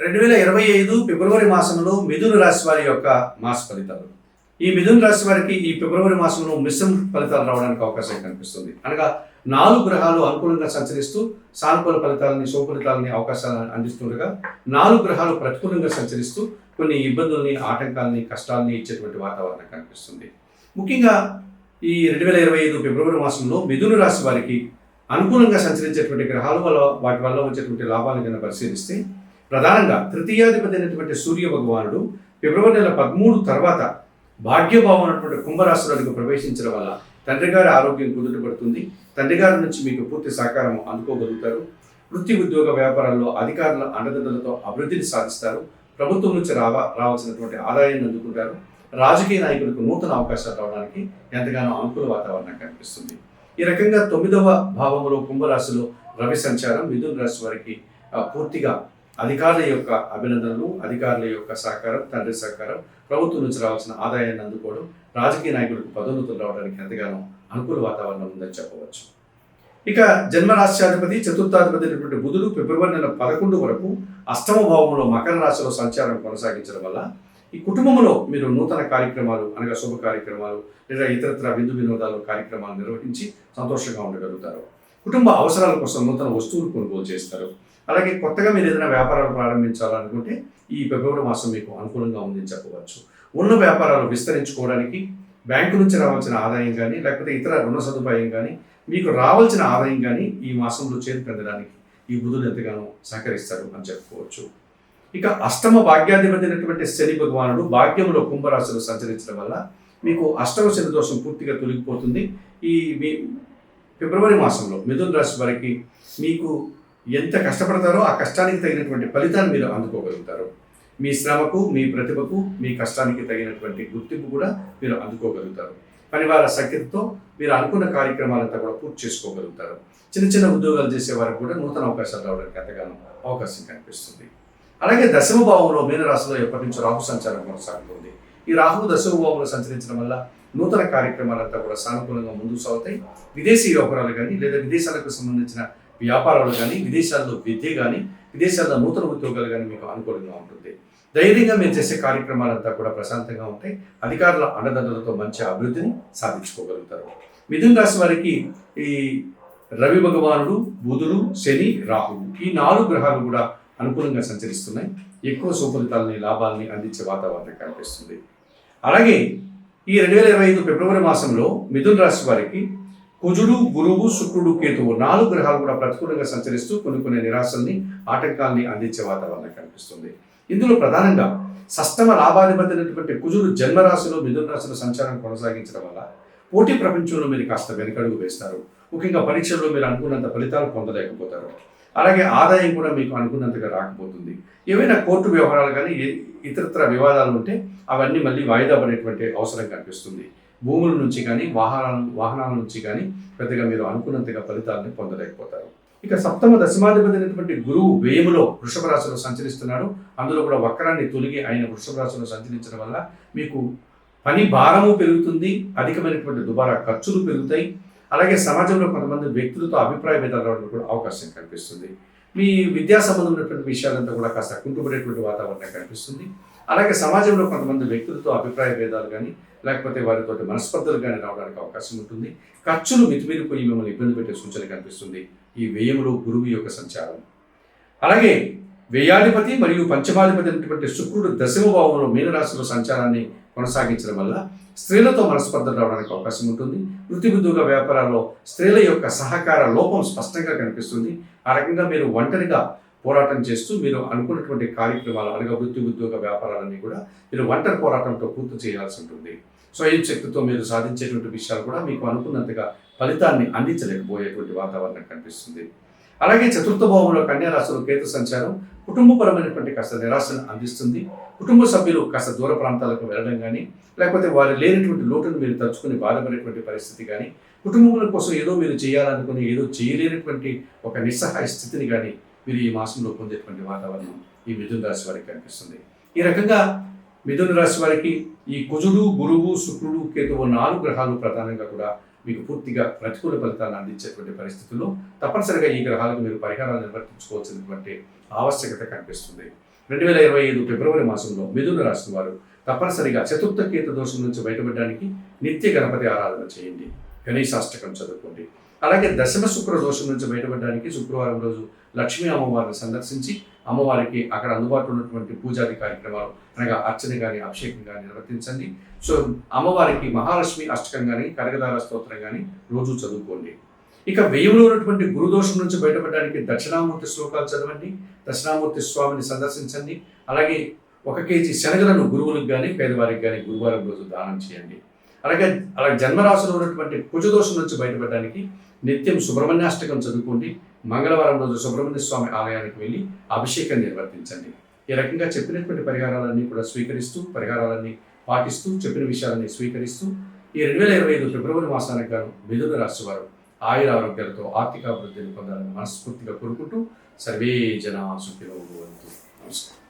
రెండు వేల ఇరవై ఐదు ఫిబ్రవరి మాసంలో మిథున రాశి వారి యొక్క మాస ఫలితాలు. ఈ మిథున రాశి వారికి ఈ ఫిబ్రవరి మాసంలో మిశ్రమ ఫలితాలు రావడానికి అవకాశం కనిపిస్తుంది. అనగా నాలుగు గ్రహాలు అనుకూలంగా సంచరిస్తూ సానుకూల ఫలితాలని శుభ అవకాశాలను అందిస్తుండగా నాలుగు గ్రహాలు ప్రతికూలంగా సంచరిస్తూ కొన్ని ఇబ్బందుల్ని ఆటంకాలని కష్టాలని ఇచ్చేటువంటి వాతావరణం కనిపిస్తుంది. ముఖ్యంగా ఈ రెండు వేల ఇరవై ఐదు ఫిబ్రవరి మాసంలో మిథున రాశి వారికి అనుకూలంగా సంచరించేటువంటి గ్రహాల వల్ల వాటి వల్ల వచ్చేటువంటి లాభాలను కనుక పరిశీలిస్తే ప్రధానంగా తృతీయాధిపతి అయినటువంటి సూర్య భగవానుడు ఫిబ్రవరి నెల పదమూడు తర్వాత భాగ్యభావం అన్నటువంటి కుంభరాశిలోనికి ప్రవేశించడం వల్ల తండ్రి గారి ఆరోగ్యం కుదుటపడుతుంది తండ్రి గారి నుంచి మీకు పూర్తి సహకారం అందుకోగలుగుతారు. వృత్తి ఉద్యోగ వ్యాపారాల్లో అధికారుల అండదండలతో అభివృద్ధిని సాధిస్తారు. ప్రభుత్వం నుంచి రావా రావాల్సినటువంటి ఆదాయాన్ని అందుకుంటారు. రాజకీయ నాయకులకు నూతన అవకాశాలు రావడానికి ఎంతగానో అనుకూల వాతావరణం కనిపిస్తుంది. ఈ రకంగా తొమ్మిదవ భావంలో కుంభరాశిలో రవి సంచారం మిథున రాశి వారికి పూర్తిగా అధికారుల యొక్క అభినందనలు అధికారుల యొక్క సహకారం తండ్రి సహకారం ప్రభుత్వం నుంచి రావాల్సిన ఆదాయాన్ని అందుకోవడం రాజకీయ నాయకులకు పదోన్నతులు రావడానికి ఎంతగానో అనుకూల వాతావరణం ఉందని చెప్పవచ్చు. ఇక జన్మరాశ్యాధిపతి చతుర్థాధిపతి అయినటువంటి బుధుడు ఫిబ్రవరి నెల పదకొండు వరకు అష్టమ భావంలో మకర రాశిలో సంచారం కొనసాగించడం వల్ల ఈ కుటుంబంలో మీరు నూతన కార్యక్రమాలు అనగా శుభ కార్యక్రమాలు లేదా ఇతరత్ర విందు వినోదాలు కార్యక్రమాలు నిర్వహించి సంతోషంగా ఉండగలుగుతారు. కుటుంబ అవసరాల కోసం నూతన వస్తువులు కొనుగోలు చేస్తారు. అలాగే కొత్తగా మీరు ఏదైనా వ్యాపారాలు ప్రారంభించాలనుకుంటే ఈ ఫిబ్రవరి మాసం మీకు అనుకూలంగా ఉందని చెప్పవచ్చు. ఉన్న వ్యాపారాలు విస్తరించుకోవడానికి బ్యాంకు నుంచి రావాల్సిన ఆదాయం కానీ లేకపోతే ఇతర రుణ సదుపాయం కానీ మీకు రావాల్సిన ఆదాయం కానీ ఈ మాసంలో చేతి పొందడానికి ఈ బుధుడు ఎంతగానో సహకరిస్తాడు అని చెప్పుకోవచ్చు. ఇక అష్టమ భాగ్యాధిపతినటువంటి శని భగవానుడు భాగ్యంలో కుంభరాశిలో సంచరించడం వల్ల మీకు అష్టమ శని దోషం పూర్తిగా తొలగిపోతుంది. ఈ మీ ఫిబ్రవరి మాసంలో మిథున రాశి వారికి మీకు ఎంత కష్టపడతారో ఆ కష్టానికి తగినటువంటి ఫలితాన్ని మీరు అందుకోగలుగుతారు. మీ శ్రమకు మీ ప్రతిభకు మీ కష్టానికి తగినటువంటి గుర్తింపు కూడా మీరు అందుకోగలుగుతారు. పనివార సంఖ్యతో మీరు అనుకున్న కార్యక్రమాలంతా కూడా పూర్తి చేసుకోగలుగుతారు. చిన్న చిన్న ఉద్యోగాలు చేసే వారికి కూడా నూతన అవకాశాలు రావడానికి ఎంతగానో అవకాశం కనిపిస్తుంది. అలాగే దశమ భావంలో మీనరాశిలో ఎప్పటి నుంచో రాహు సంచారం కొనసాగుతుంది. ఈ రాహు దశమ భావంలో సంచరించడం వల్ల నూతన కార్యక్రమాలంతా కూడా సానుకూలంగా ముందుకు సాగుతాయి. విదేశీ వ్యవహారాలు కానీ లేదా విదేశాలకు సంబంధించిన వ్యాపారాలు కానీ విదేశాల్లో విద్య కానీ విదేశాల్లో నూతన ఉద్యోగాలు కానీ మీకు అనుకూలంగా ఉంటుంది. ధైర్యంగా మీరు చేసే కార్యక్రమాలంతా కూడా ప్రశాంతంగా ఉంటాయి. అధికారుల అండదండలతో మంచి అభివృద్ధిని సాధించుకోగలుగుతారు. మిథున్ రాశి వారికి ఈ రవి భగవానుడు బుధుడు శని రాహువు ఈ నాలుగు గ్రహాలు కూడా అనుకూలంగా సంచరిస్తున్నాయి. ఎక్కువ సుఫలితాలని లాభాలని అందించే వాతావరణం కనిపిస్తుంది. అలాగే ఈ రెండు వేల ఇరవై ఐదు ఫిబ్రవరి మాసంలో మిథున్ రాశి వారికి కుజుడు గురువు శుక్రుడు కేతువు నాలుగు గ్రహాలు కూడా ప్రతికూలంగా సంచరిస్తూ కొన్ని కొన్ని నిరాశల్ని ఆటంకాల్ని అందించే వాతావరణం కనిపిస్తుంది. ఇందులో ప్రధానంగా సష్టమ లాభాధిపతి అయినటువంటి కుజుడు జన్మరాశిలో మిథున రాశిలో సంచారం కొనసాగించడం వల్ల పోటీ ప్రపంచంలో మీరు కాస్త వెనకడుగు వేస్తారు. ముఖ్యంగా పరీక్షల్లో మీరు అనుకున్నంత ఫలితాలు పొందలేకపోతారు. అలాగే ఆదాయం కూడా మీకు అనుకున్నంతగా రాకపోతుంది. ఏవైనా కోర్టు వ్యవహారాలు కానీ ఇతరత్ర వివాదాలు ఉంటే అవన్నీ మళ్ళీ వాయిదా పడేటువంటి అవసరం కనిపిస్తుంది. భూముల నుంచి కానీ వాహనాల వాహనాల నుంచి కానీ పెద్దగా మీరు అనుకున్నంతగా ఫలితాలను పొందలేకపోతారు. ఇక సప్తమ దశమాధిపతి అయినటువంటి గురువు వేములో వృషభ రాశిలో సంచరిస్తున్నాడు. అందులో కూడా వక్రాన్ని తొలగి ఆయన వృషభ రాశిలో సంచరించడం వల్ల మీకు పని భారము పెరుగుతుంది అధికమైనటువంటి దుబారా ఖర్చులు పెరుగుతాయి. అలాగే సమాజంలో కొంతమంది వ్యక్తులతో అభిప్రాయ భేదాలు కూడా అవకాశం కనిపిస్తుంది మీ విద్యా సంబంధమైనటువంటి విషయాలంతా కూడా కాస్త కుంటుపడేటువంటి వాతావరణం కనిపిస్తుంది. అలాగే సమాజంలో కొంతమంది వ్యక్తులతో అభిప్రాయ భేదాలు కానీ లేకపోతే వారితో మనస్పర్ధలు కానీ రావడానికి అవకాశం ఉంటుంది. ఖర్చులు మితిమీరిపోయి మిమ్మల్ని ఇబ్బంది పెట్టే సూచన కనిపిస్తుంది. ఈ వ్యయములో గురువు యొక్క సంచారం. అలాగే వ్యయాధిపతి మరియు పంచమాధిపతి అయినటువంటి శుక్రుడు దశమ భావంలో మీనరాశిలో సంచారాన్ని కొనసాగించడం వల్ల స్త్రీలతో మనస్పర్ధలు రావడానికి అవకాశం ఉంటుంది. వృత్తి ఉద్యోగ వ్యాపారాల్లో స్త్రీల యొక్క సహకార లోపం స్పష్టంగా కనిపిస్తుంది. ఆ రకంగా మీరు ఒంటరిగా పోరాటం చేస్తూ మీరు అనుకున్నటువంటి కార్యక్రమాలు అనగా వృత్తి ఉద్యోగ వ్యాపారాలన్నీ కూడా మీరు ఒంటరి పోరాటంతో పూర్తి చేయాల్సి ఉంటుంది. స్వయం శక్తితో మీరు సాధించేటువంటి విషయాలు కూడా మీకు అనుకున్నంతగా ఫలితాన్ని అందించలేకపోయేటువంటి వాతావరణం కనిపిస్తుంది. అలాగే చతుర్థ భావంలో కన్యారాశిలో కేతు సంచారం కుటుంబపరమైనటువంటి కాస్త నిరాశను అందిస్తుంది. కుటుంబ సభ్యులు కాస్త దూర ప్రాంతాలకు వెళ్ళడం కానీ లేకపోతే వారు లేనటువంటి లోటును మీరు తలుచుకుని బాధపడేటువంటి పరిస్థితి కానీ కుటుంబం కోసం ఏదో మీరు చేయాలనుకుని ఏదో చేయలేనటువంటి ఒక నిస్సహాయ స్థితిని కానీ మీరు ఈ మాసంలో పొందేటువంటి వాతావరణం ఈ మిథున రాశి వారికి కనిపిస్తుంది. ఈ రకంగా మిథున రాశి వారికి ఈ కుజుడు గురువు శుక్రుడు కేతువు నాలుగు గ్రహాలు ప్రధానంగా కూడా మీకు పూర్తిగా ప్రతికూల ఫలితాలను అందించేటువంటి పరిస్థితుల్లో తప్పనిసరిగా ఈ గ్రహాలకు మీరు పరిహారాలు నిర్వర్తించుకోవాల్సినటువంటి ఆవశ్యకత కనిపిస్తుంది. రెండు వేల ఇరవై ఐదు ఫిబ్రవరి మాసంలో మిథున రాశి వారు తప్పనిసరిగా చతుర్థ కేతు దోషం నుంచి బయటపడడానికి నిత్య గణపతి ఆరాధన చేయండి. గణేశాష్టకం చదువుకోండి. అలాగే దశమ శుక్ర దోషం నుంచి బయటపడడానికి శుక్రవారం రోజు లక్ష్మీ అమ్మవారిని సందర్శించి అమ్మవారికి అక్కడ అందుబాటులో ఉన్నటువంటి పూజాది కార్యక్రమాలు అనగా అర్చన కానీ అభిషేకం కానీ నిర్వర్తించండి. సో అమ్మవారికి మహాలక్ష్మి అష్టకం కానీ కనకదార స్తోత్రం కానీ రోజు చదువుకోండి. ఇక వ్యయంలో ఉన్నటువంటి గురుదోషం నుంచి బయటపడడానికి దక్షిణామూర్తి శ్లోకాలు చదవండి. దక్షిణామూర్తి స్వామిని సందర్శించండి. అలాగే ఒక కేజీ శనగలను గురువులకు కానీ పేదవారికి కానీ గురువారం రోజు దానం చేయండి. అలాగే అలాగే జన్మరాశిలో ఉన్నటువంటి కుజదోషం నుంచి బయటపడడానికి నిత్యం సుబ్రహ్మణ్యాష్టకం చదువుకోండి. మంగళవారం రోజు సుబ్రహ్మణ్య స్వామి ఆలయానికి వెళ్ళి అభిషేకం నిర్వర్తించండి. ఈ రకంగా చెప్పినటువంటి పరిహారాలన్నీ కూడా స్వీకరిస్తూ పరిహారాలన్నీ పాటిస్తూ చెప్పిన విషయాలన్నీ స్వీకరిస్తూ ఈ రెండు వేల ఇరవై ఐదు ఫిబ్రవరి మాసానికి గాను మిథున రాశి వారు ఆయుర ఆరోగ్యాలతో ఆర్థిక అభివృద్ధిని పొందాలని మనస్ఫూర్తిగా కోరుకుంటూ సర్వే జన సుఖిలో నమస్కారం.